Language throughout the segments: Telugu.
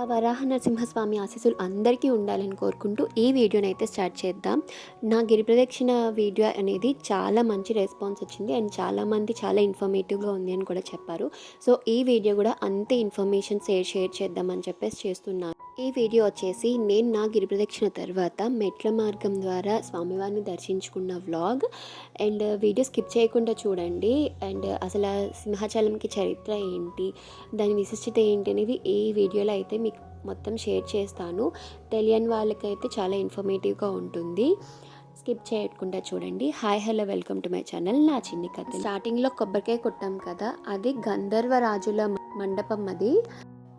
ఆ వరాహ నరసింహస్వామి ఆశీస్సులు అందరికీ ఉండాలని కోరుకుంటూ ఈ వీడియోని అయితే స్టార్ట్ చేద్దాం. నా గిరి ప్రదక్షిణ వీడియో అనేది చాలా మంచి రెస్పాన్స్ వచ్చింది. అండ్ చాలామంది చాలా ఇన్ఫర్మేటివ్గా ఉంది అని కూడా చెప్పారు. సో ఈ వీడియో కూడా అంతే ఇన్ఫర్మేషన్ షేర్ షేర్ చేద్దామని చెప్పేసి చేస్తున్నాను. ఈ వీడియో వచ్చేసి నేను నా గిరి ప్రదక్షిణ తర్వాత మెట్ల మార్గం ద్వారా స్వామివారిని దర్శించుకున్న వ్లాగ్. అండ్ వీడియో స్కిప్ చేయకుండా చూడండి. అండ్ అసలు సింహాచలంకి చరిత్ర ఏంటి? దాని విశిష్టత ఏంటి అనేది ఈ వీడియోలో అయితే మొత్తం షేర్ చేస్తాను. తెలియని వాళ్ళకైతే చాలా ఇన్ఫర్మేటివ్గా ఉంటుంది. స్కిప్ చేయకుండా చూడండి. Hi hello welcome to my channel నా చిన్ని కథ స్టార్టింగ్లో కొబ్బరికాయ కొట్టాం కదా? అది గంధర్వ రాజుల మండపం అది.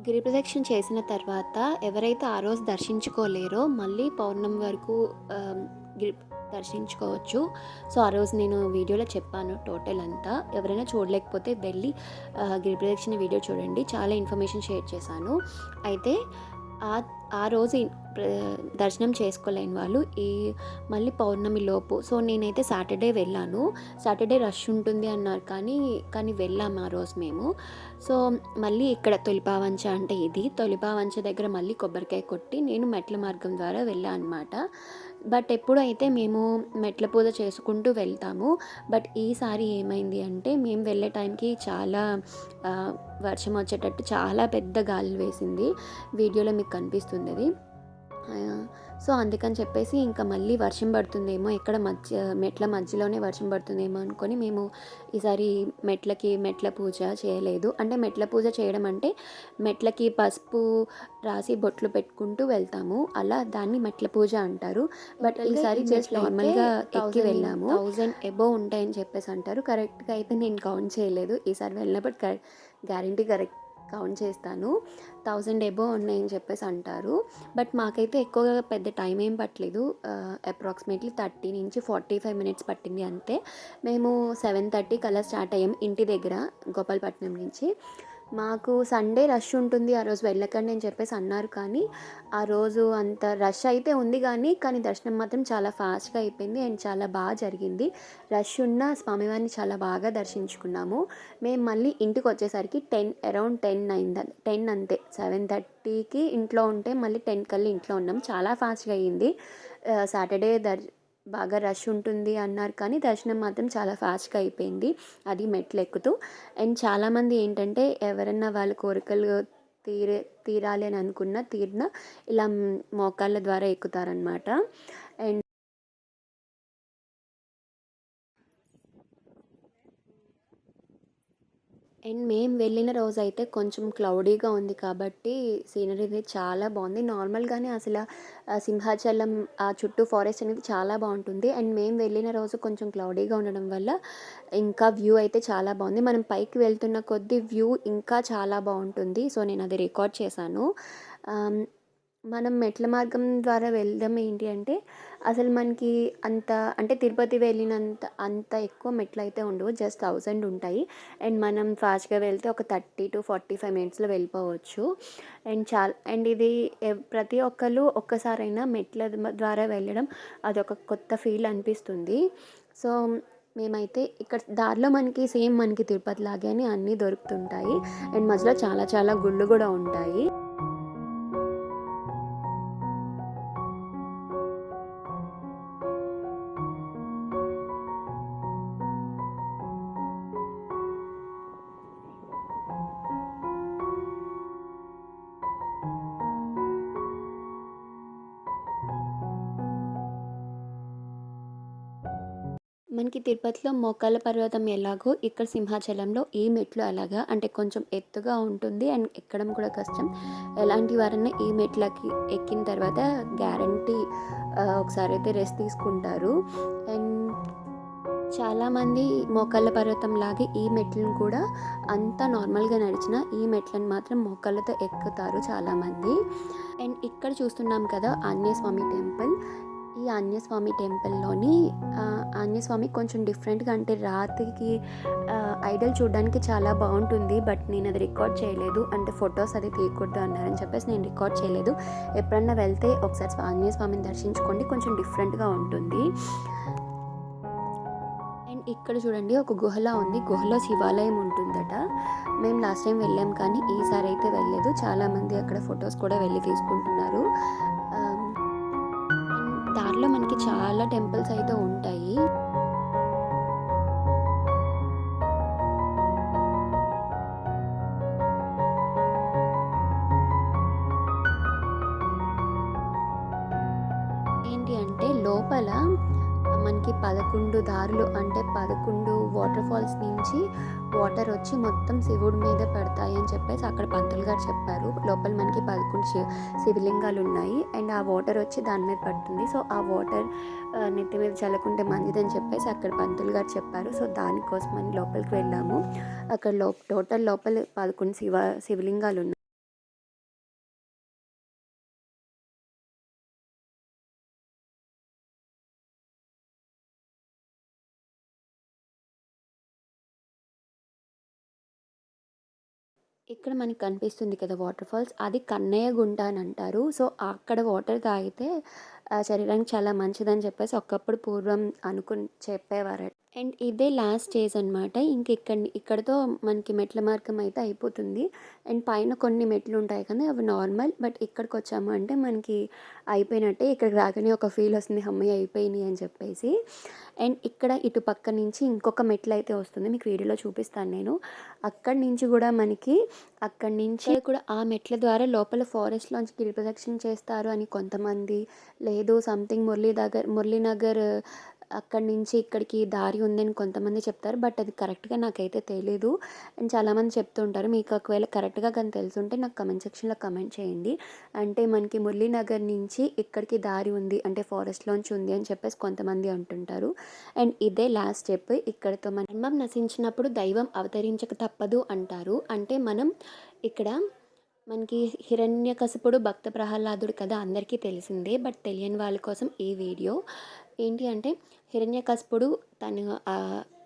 గిరి ప్రదక్షిణ చేసిన తర్వాత ఎవరైతే ఆ రోజు దర్శించుకోలేరో మళ్ళీ పౌర్ణమి వరకు గిరి దర్శించుకోవచ్చు. సో ఆ రోజు నేను వీడియోలో చెప్పాను టోటల్ అంతా. ఎవరైనా చూడలేకపోతే వెళ్ళి గిరిప్రదక్షిణ గిరి ప్రదక్షిణ వీడియో చూడండి. చాలా ఇన్ఫర్మేషన్ షేర్ చేశాను. అయితే ఆ ఆ రోజు దర్శనం చేసుకోలేని వాళ్ళు ఈ మళ్ళీ పౌర్ణమి లోపు సో నేనైతే సాటర్డే వెళ్ళాను. సాటర్డే రష్ ఉంటుంది అన్నారు కానీ కానీ వెళ్ళాము ఆ రోజు మేము. సో మళ్ళీ ఇక్కడ తొలిపావంచ అంటే ఇది. తొలిపావంచ దగ్గర మళ్ళీ కొబ్బరికాయ కొట్టి నేను మెట్ల మార్గం ద్వారా వెళ్ళాను అనమాట బట్ ఎప్పుడైతే మేము మెట్ల పూజ చేసుకుంటూ వెళ్తాము బట్ ఈసారి ఏమైంది అంటే మేము వెళ్ళే టైంకి చాలా వర్షం వచ్చేటట్టు చాలా పెద్ద గాలి వేసింది. వీడియోలో మీకు కనిపిస్తుంది అది. సో అందుకని చెప్పేసి ఇంకా మళ్ళీ వర్షం పడుతుందేమో ఎక్కడ మధ్య మెట్ల మధ్యలోనే వర్షం పడుతుందేమో అనుకొని మేము ఈసారి మెట్లకి మెట్ల పూజ చేయలేదు. అంటే మెట్ల పూజ చేయడం అంటే మెట్లకి పసుపు రాసి బొట్లు పెట్టుకుంటూ వెళ్తాము. అలా దాన్ని మెట్ల పూజ అంటారు. బట్ ఈసారి జస్ట్ నార్మల్గా ఎక్కి వెళ్ళాము. థౌజండ్ ఎబో ఉంటాయని చెప్పేసి అంటారు. కరెక్ట్గా అయితే నేను కౌంట్ చేయలేదు. ఈసారి వెళ్ళినప్పుడు గ్యారంటీ కరెక్ట్ కౌంట్ చేస్తాను. థౌజండ్ ఎబో ఉన్నాయని చెప్పేసి అంటారు. బట్ మాకైతే ఎక్కువగా పెద్ద టైం ఏం పట్టలేదు. అప్రాక్సిమేట్లీ థర్టీ నుంచి ఫార్టీ ఫైవ్ మినిట్స్ పట్టింది అంతే. మేము సెవెన్ థర్టీ కల్లా స్టార్ట్ అయ్యాం ఇంటి దగ్గర గోపాలపట్నం నుంచి. మాకు సండే రష్ ఉంటుంది ఆ రోజు వెళ్ళకండి అని చెప్పేసి అన్నారు. కానీ ఆ రోజు అంత రష్ అయితే ఉంది కానీ కానీ దర్శనం మాత్రం చాలా ఫాస్ట్గా అయిపోయింది అండ్ చాలా బాగా జరిగింది. రష్ ఉన్న స్వామివారిని చాలా బాగా దర్శించుకున్నాము. మేము మళ్ళీ ఇంటికి వచ్చేసరికి టెన్ అరౌండ్ టెన్ అయింది టెన్ అంతే. సెవెన్ థర్టీకి ఇంట్లో ఉంటే మళ్ళీ టెన్ కల్లా ఇంట్లో ఉన్నాం చాలా ఫాస్ట్గా అయ్యింది సాటర్డే దర్ బాగా రష్ ఉంటుంది అన్నారు కానీ దర్శనం మాత్రం చాలా ఫాస్ట్గా అయిపోయింది. అది మెట్లు ఎక్కుతూ. అండ్ చాలామంది ఏంటంటే ఎవరన్నా వాళ్ళ కోరికలు తీరే తీరాలి అని అనుకున్న తీరిన ఇలా మోకాళ్ళ ద్వారా ఎక్కుతారనమాట అండ్ అండ్ మేము వెళ్ళిన రోజు అయితే కొంచెం క్లౌడీగా ఉంది కాబట్టి సీనరీ అనేది చాలా బాగుంది. నార్మల్గానే అసలు సింహాచలం ఆ చుట్టూ ఫారెస్ట్ అనేది చాలా బాగుంటుంది. అండ్ మేము వెళ్ళిన రోజు కొంచెం క్లౌడీగా ఉండడం వల్ల ఇంకా వ్యూ అయితే చాలా బాగుంది. మనం పైకి వెళ్తున్న కొద్దీ వ్యూ ఇంకా చాలా బాగుంటుంది. సో నేను అది రికార్డ్ చేశాను. మనం మెట్ల మార్గం ద్వారా వెళ్ళడం ఏంటి అంటే అసలు మనకి అంత అంటే తిరుపతి వెళ్ళినంత అంత ఎక్కువ మెట్లు అయితే ఉండవు జస్ట్ థౌజండ్ ఉంటాయి. అండ్ మనం ఫాస్ట్గా వెళ్తే ఒక థర్టీ టు ఫార్టీ ఫైవ్ మినిట్స్లో వెళ్ళిపోవచ్చు. అండ్ చాలా అండ్ ఇది ప్రతి ఒక్కరు ఒక్కసారైనా మెట్ల ద్వారా వెళ్ళడం అదొక కొత్త ఫీల్ అనిపిస్తుంది. సో మేమైతే ఇక్కడ దారిలో మనకి సేమ్ మనకి తిరుపతి లాగానే అన్నీ దొరుకుతుంటాయి. అండ్ మధ్యలో చాలా చాలా గుళ్ళు కూడా ఉంటాయి. మనకి తిరుపతిలో మోకాళ్ళ పర్వతం ఎలాగో ఇక్కడ సింహాచలంలో ఈ మెట్లు అలాగా అంటే కొంచెం ఎత్తుగా ఉంటుంది అండ్ ఎక్కడం కూడా కష్టం. ఎలాంటి వారన్నా ఈ మెట్లకి ఎక్కిన తర్వాత గ్యారంటీ ఒకసారి అయితే రెస్ట్ తీసుకుంటారు. అండ్ చాలామంది మోకాళ్ళ పర్వతం లాగే ఈ మెట్లను కూడా అంత నార్మల్గా నడిచిన ఈ మెట్లను మాత్రం మోకాళ్ళతో ఎక్కుతారు చాలామంది. అండ్ ఇక్కడ చూస్తున్నాం కదా ఆంజనేయ స్వామి టెంపుల్. ఈ ఆంజనేయస్వామి టెంపుల్లోని ఆ, కొంచెం డిఫరెంట్గా అంటే రాత్రికి ఐడల్ చూడడానికి చాలా బాగుంటుంది బట్ నేను అది రికార్డ్ చేయలేదు. అంటే ఫొటోస్ అది తీయకూడదు అన్నారని చెప్పేసి నేను రికార్డ్ చేయలేదు. ఎప్పుడన్నా వెళ్తే ఒకసారి స్వా- దర్శించుకోండి కొంచెం డిఫరెంట్గా ఉంటుంది. అండ్ ఇక్కడ చూడండి ఒక గుహలా ఉంది. గుహలో శివాలయం ఉంటుందట. మేము లాస్ట్ టైం వెళ్ళాం కానీ ఈసారి అయితే వెళ్ళలేదు. చాలామంది అక్కడ ఫొటోస్ కూడా వెళ్ళి తీసుకుంటున్నారు. దారిలో మనకి చాలా టెంపుల్స్ అయితే ఉంటాయి. ఏంటి అంటే లోపల మనకి పదకొండు దారులు అంటే పదకొండు వాటర్ ఫాల్స్ నుంచి వాటర్ వచ్చి మొత్తం శివుడి మీద పడతాయి అని చెప్పేసి అక్కడ పంతులు గారు చెప్పారు. లోపల మనకి పదకొండు శివ శివలింగాలు ఉన్నాయి. అండ్ ఆ వాటర్ వచ్చి దాని మీద పడుతుంది. సో ఆ వాటర్ నెత్తి మీద చల్లకుంటే మంచిదని చెప్పేసి అక్కడ పంతులు గారు చెప్పారు. సో దానికోసం అని లోపలికి వెళ్ళాము. అక్కడ లో టోటల్ లోపల పదకొండు శివ శివలింగాలు ఉన్నాయి. ఇక్కడ మనకి కనిపిస్తుంది కదా వాటర్ ఫాల్స్. అది కన్నయ్య గుంట అని అంటారు. సో అక్కడ వాటర్ తాగితే శరీరానికి చాలా మంచిదని చెప్పేసి ఒకప్పుడు పూర్వం అనుకుని చెప్పేవారు అండ్ ఇదే లాస్ట్ స్టేజ్ అనమాట ఇంక ఇక్కడ ఇక్కడతో మనకి మెట్ల మార్గం అయితే అయిపోతుంది. అండ్ పైన కొన్ని మెట్లు ఉంటాయి కదా అవి నార్మల్. బట్ ఇక్కడికి వచ్చాము అంటే మనకి అయిపోయినట్టే ఇక్కడికి రాగానే ఒక ఫీల్ వస్తుంది అమ్మాయి అయిపోయినాయి అని చెప్పేసి. అండ్ ఇక్కడ ఇటు పక్క నుంచి ఇంకొక మెట్లు అయితే వస్తుంది మీకు వీడియోలో చూపిస్తాను నేను. అక్కడి నుంచి కూడా మనకి అక్కడి నుంచి కూడా ఆ మెట్ల ద్వారా లోపల ఫారెస్ట్లోంచి గిరి ప్రదక్షిణ చేస్తారు అని కొంతమంది. లేదు సంథింగ్ మురళీ మురళీనగర్ మురళీనగర్ అక్కడి నుంచి ఇక్కడికి దారి ఉందని కొంతమంది చెప్తారు. బట్ అది కరెక్ట్గా నాకైతే తెలీదు. అండ్ చాలామంది చెప్తుంటారు మీకు ఒకవేళ కరెక్ట్గా కానీ తెలుసుంటే నాకు కమెంట్ సెక్షన్లో కమెంట్ చేయండి. అంటే మనకి మురళీనగర్ నుంచి ఇక్కడికి దారి ఉంది. అంటే ఫారెస్ట్లోంచి ఉంది అని చెప్పేసి కొంతమంది అంటుంటారు. అండ్ ఇదే లాస్ట్ స్టెప్ ఇక్కడతో మన జన్మం నశించినప్పుడు దైవం అవతరించక తప్పదు అంటారు. అంటే మనం ఇక్కడ మనకి హిరణ్యకశపుడు భక్త ప్రహ్లాదుడు కదా అందరికీ తెలిసిందే. బట్ తెలియని వాళ్ళ కోసం ఈ వీడియో ఏంటి అంటే హిరణ్యకస్పుడు తను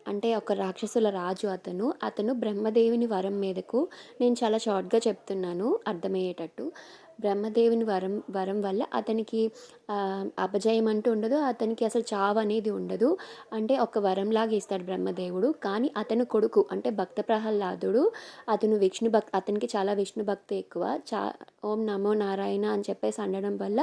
అంటే ఒక రాక్షసుల రాజు అతను. అతను బ్రహ్మదేవుని వరం మీదకు నేను చాలా షార్ట్గా చెప్తున్నాను అర్థమయ్యేటట్టు. బ్రహ్మదేవుని వరం వరం వల్ల అతనికి అపజయం అంటూ ఉండదు. అతనికి అసలు చావు అనేది ఉండదు. అంటే ఒక వరంలాగా ఇస్తాడు బ్రహ్మదేవుడు. కానీ అతను కొడుకు అంటే భక్త ప్రహ్లాదుడు. అతను విష్ణు భక్ అతనికి చాలా విష్ణు భక్తి ఎక్కువ. చా ఓం నమో నారాయణ అని చెప్పేసి అనడం వల్ల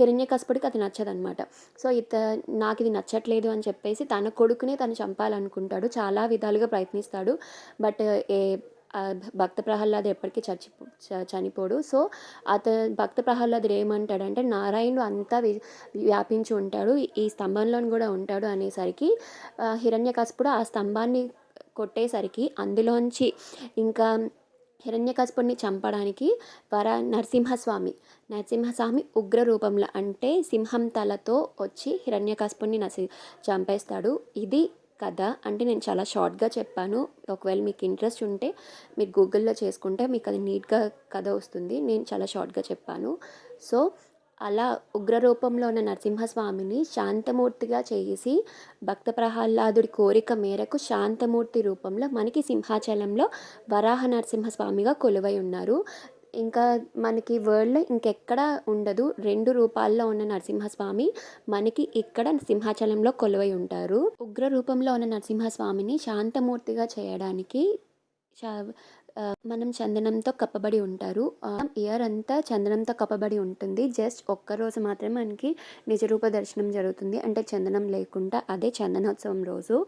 హిరణ్యకశపుడికి అది నచ్చదనమాట. సో ఇత నాకు ఇది నచ్చట్లేదు అని చెప్పేసి తన కొడుకునే తను చంపాలనుకుంటాడు. చాలా విధాలుగా ప్రయత్నిస్తాడు. బట్ ఏ భక్త ప్రహ్లాద్ ఎప్పటికీ చచ్చి చ- చనిపోడు. సో అత భక్త ప్రహ్లాదుడు ఏమంటాడంటే నారాయణుడు అంతా వ్యాపించి ఉంటాడు. ఈ స్తంభంలో కూడా ఉంటాడు అనేసరికి హిరణ్యకాశపుడు హిరణ్యకశపుడు ఆ స్తంభాన్ని కొట్టేసరికి అందులోంచి ఇంకా హిరణ్యకశపుడిని చంపడానికి వర నరసింహస్వామి నరసింహస్వామి ఉగ్ర రూపంలో అంటే సింహం తలతో వచ్చి హిరణ్యకశపుడిని నసి చంపేస్తాడు. ఇది కథ అంటే నేను చాలా షార్ట్గా చెప్పాను. ఒకవేళ మీకు ఇంట్రెస్ట్ ఉంటే మీరు గూగుల్లో చేసుకుంటే మీకు అది నీట్గా కథ వస్తుంది. నేను చాలా షార్ట్గా చెప్పాను. సో అలా ఉగ్ర రూపంలో ఉన్న నరసింహస్వామిని శాంతమూర్తిగా చేసి భక్త ప్రహ్లాదుడి కోరిక మేరకు శాంతమూర్తి రూపంలో మనకి సింహాచలంలో వరాహ నరసింహస్వామిగా కొలువై ఉన్నారు. ఇంకా మనకి వరల్డ్లో ఇంకెక్కడ ఉండదు. రెండు రూపాల్లో ఉన్న నరసింహస్వామి మనకి ఇక్కడ సింహాచలంలో కొలువై ఉంటారు. ఉగ్ర రూపంలో ఉన్న నరసింహస్వామిని శాంతమూర్తిగా చేయడానికి మనం చందనంతో కప్పబడి ఉంటారు. ఇయర్ అంతా చందనంతో కప్పబడి ఉంటుంది. జస్ట్ ఒక్క రోజు మాత్రమే మనకి నిజరూప దర్శనం జరుగుతుంది. అంటే చందనం లేకుండా అదే చందనోత్సవం రోజు.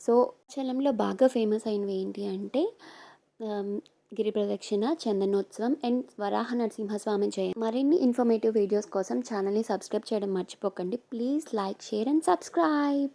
సో చలంలో బాగా ఫేమస్ అయినవి ఏంటి అంటే గిరి ప్రదక్షిణ చందనోత్సవం అండ్ వరాహ నరసింహస్వామి జయం. మరిన్ని ఇన్ఫర్మేటివ్ వీడియోస్ కోసం ఛానల్ని సబ్స్క్రైబ్ చేయడం మర్చిపోకండి. Please like share and subscribe